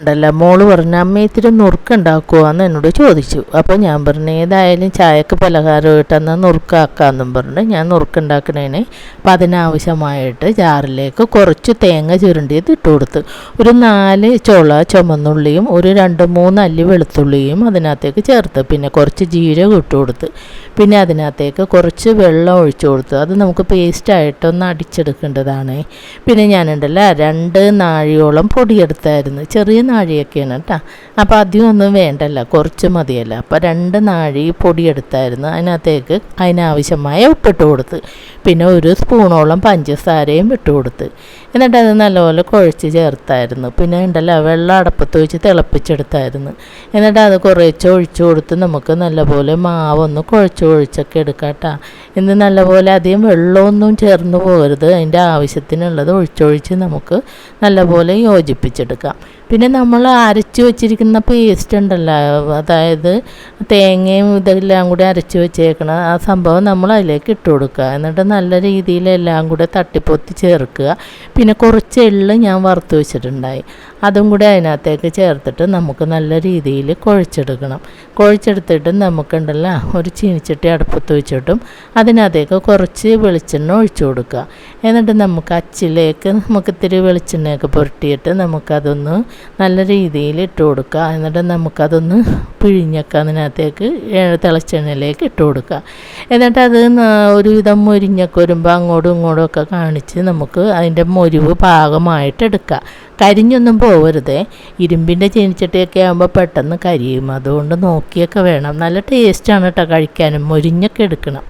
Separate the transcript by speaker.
Speaker 1: ഉണ്ടല്ലോ. മോൾ പറഞ്ഞു അമ്മ ഇത്തിരി നുറുക്കുണ്ടാക്കുമോ എന്ന് എന്നോട് ചോദിച്ചു. അപ്പോൾ ഞാൻ പറഞ്ഞു ഏതായാലും ചായക്ക് പലഹാരം ഇട്ടെന്ന് നുറുക്കാക്കാമെന്നും പറഞ്ഞു ഞാൻ നുറുക്കുണ്ടാക്കണേന് അപ്പം അതിനാവശ്യമായിട്ട് ജാറിലേക്ക് കുറച്ച് തേങ്ങ ചുരുണ്ടിയത് ഇട്ട് കൊടുത്ത്. ഒരു നാല് ചുള ചുമന്നുള്ളിയും ഒരു രണ്ട് മൂന്ന് അല്ലി വെളുത്തുള്ളിയും അതിനകത്തേക്ക് ചേർത്ത്. പിന്നെ കുറച്ച് ജീരകം ഇട്ട് കൊടുത്ത്. പിന്നെ അതിനകത്തേക്ക് കുറച്ച് വെള്ളം ഒഴിച്ചു കൊടുത്ത്. അത് നമുക്ക് പേസ്റ്റായിട്ടൊന്ന് അടിച്ചെടുക്കേണ്ടതാണ്. പിന്നെ ഞാനുണ്ടല്ലോ രണ്ട് നാഴിയോളം പൊടിയെടുത്തായിരുന്നു. ചെറിയ നാഴിയൊക്കെയാണ് കേട്ടോ. അപ്പോൾ അധികം ഒന്നും വേണ്ടല്ല കുറച്ച് മതിയല്ല. അപ്പോൾ രണ്ട് നാഴി പൊടിയെടുത്തായിരുന്നു അതിനകത്തേക്ക് അതിനാവശ്യമായ ഉപ്പിട്ട് കൊടുത്ത്. പിന്നെ ഒരു സ്പൂണോളം പഞ്ചസാരയും ഇട്ട് കൊടുത്ത്. എന്നിട്ട് അത് നല്ലപോലെ കുഴച്ച് ചേർത്തായിരുന്നു. പിന്നെ ഉണ്ടല്ലോ വെള്ളം അടപ്പത്ത് വെച്ച് തിളപ്പിച്ചെടുത്തായിരുന്നു. എന്നിട്ട് അത് കുറേശ്ശെ ഒഴിച്ചു കൊടുത്ത് നമുക്ക് നല്ലപോലെ മാവൊന്ന് കുഴച്ച് കുഴച്ചൊക്കെ എടുക്കാം കേട്ടോ. ഇന്ന് നല്ലപോലെ അധികം വെള്ളമൊന്നും ചേർന്ന് പോകരുത്. അതിന്റെ ആവശ്യത്തിനുള്ളത് ഒഴിച്ചൊഴിച്ച് നമുക്ക് നല്ലപോലെ യോജിപ്പിച്ചെടുക്കാം. പിന്നെ നമ്മൾ അരച്ചു വെച്ചിരിക്കുന്ന പേസ്റ്റ് ഉണ്ടല്ലോ അതായത് തേങ്ങയും ഇതെല്ലാം കൂടി അരച്ചു വെച്ചേക്കണ ആ സംഭവം നമ്മൾ അതിലേക്ക് ഇട്ട് കൊടുക്കുക. എന്നിട്ട് നല്ല രീതിയിൽ എല്ലാം കൂടെ തട്ടിപ്പൊത്തി ചേർക്കുക. പിന്നെ കുറച്ച് എള്ള് ഞാൻ വറുത്ത് വെച്ചിട്ടുണ്ടായി. അതും കൂടി അതിനകത്തേക്ക് ചേർത്തിട്ട് നമുക്ക് നല്ല രീതിയിൽ കുഴച്ചെടുക്കണം. കുഴച്ചെടുത്തിട്ട് നമുക്കുണ്ടല്ലോ ഒരു ചീനിച്ചട്ടി അടുപ്പത്ത് വെച്ചിട്ടും അതിനകത്തേക്ക് കുറച്ച് വെളിച്ചെണ്ണ ഒഴിച്ചു കൊടുക്കുക. എന്നിട്ട് നമുക്ക് അച്ചിലേക്ക് നമുക്ക് ഇത്തിരി വെളിച്ചെണ്ണയൊക്കെ പുരട്ടിയിട്ട് നമുക്കതൊന്ന് നല്ല രീതിയിൽ ഇട്ട് കൊടുക്കുക. എന്നിട്ട് നമുക്കതൊന്ന് പിഴിഞ്ഞൊക്കെ അതിനകത്തേക്ക് തിളച്ചെണ്ണയിലേക്ക് ഇട്ട് കൊടുക്കുക. എന്നിട്ട് അത് ഒരുവിധം മൊരിഞ്ഞൊക്കെ വരുമ്പോൾ അങ്ങോട്ടും ഇങ്ങോട്ടും ഒക്കെ കാണിച്ച് നമുക്ക് അതിന്റെ മൊരിവ് പാകമായിട്ട് എടുക്കുക. കരിഞ്ഞൊന്നും പോകരുത് ഇരുമ്പിന്റെ ചീനിച്ചട്ടിയൊക്കെ ആകുമ്പോൾ പെട്ടെന്ന് കരിയും. അതുകൊണ്ട് നോക്കിയൊക്കെ വേണം. നല്ല ടേസ്റ്റാണ് കേട്ടോ കഴിക്കാനും. മൊരിഞ്ഞൊക്കെ എടുക്കണം.